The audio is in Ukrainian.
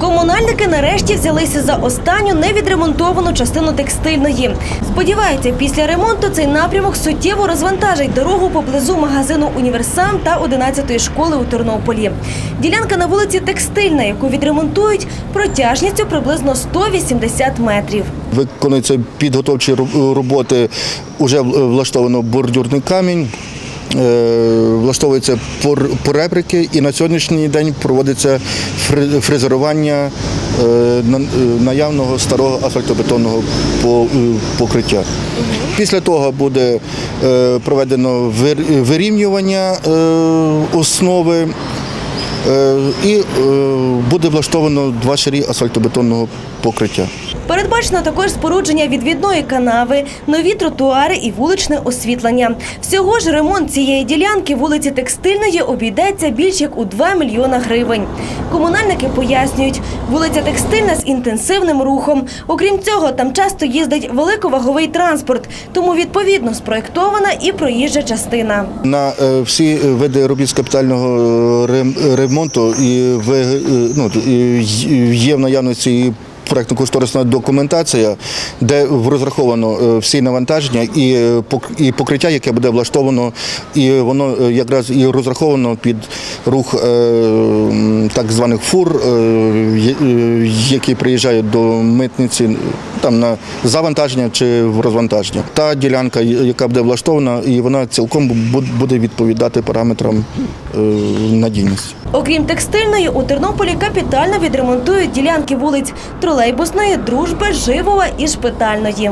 Комунальники нарешті взялися за останню невідремонтовану частину текстильної. Сподіваються, після ремонту цей напрямок суттєво розвантажить дорогу поблизу магазину Універсам та 11-ї школи у Тернополі. Ділянка на вулиці Текстильна, яку відремонтують, протяжністю приблизно 180 метрів. Виконуються підготовчі роб- роботи, вже влаштовано бордюрний камінь. Е, Влаштовуються пор- поребрики і на сьогоднішній день проводиться фрезерування е, е, наявного старого асфальтобетонного покриття. Після того буде проведено вирівнювання основи і буде влаштовано два шарі асфальтобетонного покриття. Передбачено також спорудження відвідної канави, нові тротуари і вуличне освітлення. Всього ж ремонт цієї ділянки вулиці Текстильної обійдеться більш як у 2 мільйона гривень. Комунальники пояснюють, вулиця Текстильна з інтенсивним рухом. Окрім цього, там часто їздить великоваговий транспорт, тому відповідно спроєктована і проїжджа частина. На е, всі види робіт з капітального е, ремонту е, ну, є в наявності проектно-кошторисна документація, де розраховано е, всі навантаження і, е, і покриття, яке буде влаштовано, і воно е, якраз і розраховано під рух так званих фур, які приїжджають до митниці там на завантаження чи в розвантаження. Та ділянка, яка буде влаштована, і вона цілком бу- буде відповідати параметрам е, надійності. Окрім текстильної, у Тернополі капітально відремонтують ділянки вулиць Тролейбусної, Дружби, Живова і Шпитальної.